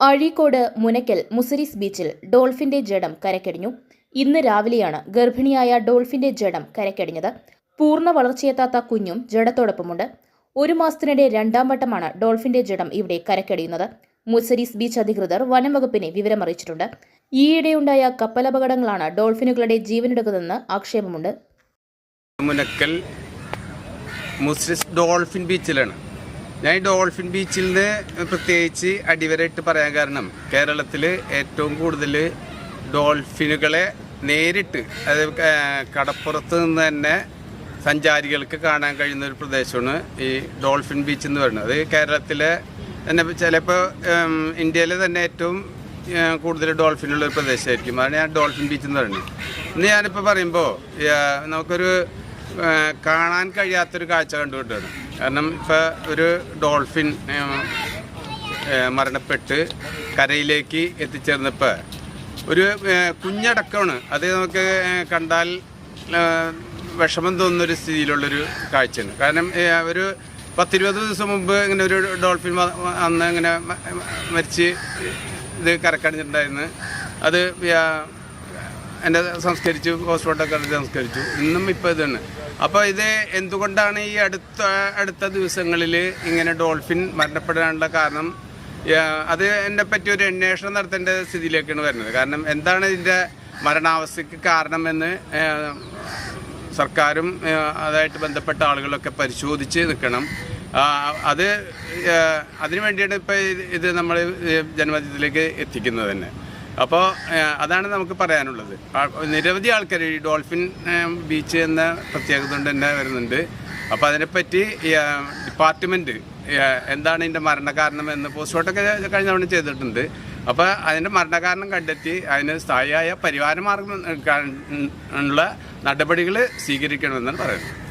അഴീക്കോട് മുനക്കൽ മുസിരിസ് ബീച്ചിൽ ഡോൾഫിന്റെ ജഡം കരക്കടിഞ്ഞു. ഇന്ന് രാവിലെയാണ് ഗർഭിണിയായ ഡോൾഫിന്റെ ജഡം കരക്കടിഞ്ഞത്. പൂർണ വളർച്ചയെത്താത്ത കുഞ്ഞും ജഡത്തോടൊപ്പമുണ്ട്. ഒരു മാസത്തിനിടെ രണ്ടാം വട്ടമാണ് ഡോൾഫിന്റെ ജഡം ഇവിടെ കരക്കടിയുന്നത്. മുസരീസ് ബീച്ച് അധികൃതർ വനം വകുപ്പിനെ വിവരമറിയിച്ചിട്ടുണ്ട്. ഈയിടെയുണ്ടായ കപ്പലപകടങ്ങളാണ് ഡോൾഫിനുകളുടെ ജീവനെടുക്കുന്നതെന്ന് ആക്ഷേപമുണ്ട്. മുനക്കൽ മുസ്ലിസ് ഡോൾഫിൻ ബീച്ചിലാണ്. ഞാൻ ഡോൾഫിൻ ബീച്ചിൽ നിന്ന് പ്രത്യേകിച്ച് അടിവരയിട്ട് പറയാൻ കാരണം കേരളത്തിൽ ഏറ്റവും കൂടുതൽ ഡോൾഫിനുകളെ നേരിട്ട് അത് കടപ്പുറത്ത് നിന്ന് തന്നെ സഞ്ചാരികൾക്ക് കാണാൻ കഴിയുന്ന ഒരു പ്രദേശമാണ് ഈ ഡോൾഫിൻ ബീച്ച് എന്ന് പറയുന്നത്. അത് കേരളത്തിലെ തന്നെ ചിലപ്പോൾ ഇന്ത്യയിലെ തന്നെ ഏറ്റവും കൂടുതൽ ഡോൾഫിനുള്ള ഒരു പ്രദേശമായിരിക്കും. അതാണ് ഞാൻ ഡോൾഫിൻ ബീച്ച് എന്ന് പറയുന്നത്. ഇന്ന് ഞാനിപ്പോൾ പറയുമ്പോൾ നമുക്കൊരു കാണാൻ കഴിയാത്തൊരു കാഴ്ച കണ്ടുകൊണ്ടാണ് കാരണം ഇപ്പോൾ ഒരു ഡോൾഫിൻ മരണപ്പെട്ട് കരയിലേക്ക് എത്തിച്ചേർന്നപ്പോൾ ഒരു കുഞ്ഞടക്കമാണ്. അത് നമുക്ക് കണ്ടാൽ വിഷമം തോന്നുന്നൊരു സ്ഥിതിയിലുള്ളൊരു കാഴ്ചയാണ്. കാരണം ഒരു പത്തിരുപത് ദിവസം മുമ്പ് ഇങ്ങനെ ഒരു ഡോൾഫിൻ അന്ന് ഇങ്ങനെ മരിച്ച് ഇത് കരക്കടിഞ്ഞിട്ടുണ്ടായിരുന്നു. അത് എന്റെ സംസ്കരിച്ചു ഹോസ്പിറ്റലൊക്കെ സംസ്കരിച്ചു. ഇന്നും ഇപ്പോൾ ഇതാണ്. അപ്പോൾ ഇത് എന്തുകൊണ്ടാണ് ഈ അടുത്ത അടുത്ത ദിവസങ്ങളിൽ ഇങ്ങനെ ഡോൾഫിൻ മരണപ്പെടാനുള്ള കാരണം? അത് എന്നെ പറ്റി ഒരു അന്വേഷണം നടത്തേണ്ട സ്ഥിതിയിലേക്കാണ് വരുന്നത്. കാരണം എന്താണ് ഇതിന്റെ മരണാവസ്ഥയ്ക്ക് കാരണമെന്ന് സർക്കാരും അതായിട്ട് ബന്ധപ്പെട്ട ആളുകളൊക്കെ പരിശോധിച്ച് നിൽക്കണം. അത് അതിനു വേണ്ടിയാണ് ഇപ്പോൾ ഇത് നമ്മൾ ജനമധ്യത്തിലേക്ക് എത്തിക്കുന്നത് തന്നെ. അപ്പോൾ അതാണ് നമുക്ക് പറയാനുള്ളത്. നിരവധി ആൾക്കാർ ഈ ഡോൾഫിൻ ബീച്ച് എന്ന പ്രത്യേകത കൊണ്ട് തന്നെ വരുന്നുണ്ട്. അപ്പോൾ അതിനെപ്പറ്റി ഡിപ്പാർട്ട്മെന്റ് എന്താണ് ഇതിന്റെ മരണകാരണം എന്ന് പോസ്റ്റ്മോർട്ടമൊക്കെ കഴിഞ്ഞ തവണ ചെയ്തിട്ടുണ്ട്. അപ്പോൾ അതിന്റെ മരണകാരണം കണ്ടെത്തി അതിന് സ്ഥായിയായ പരിഹാര മാർഗം ഉള്ള നടപടികൾ സ്വീകരിക്കണമെന്നാണ് പറയുന്നത്.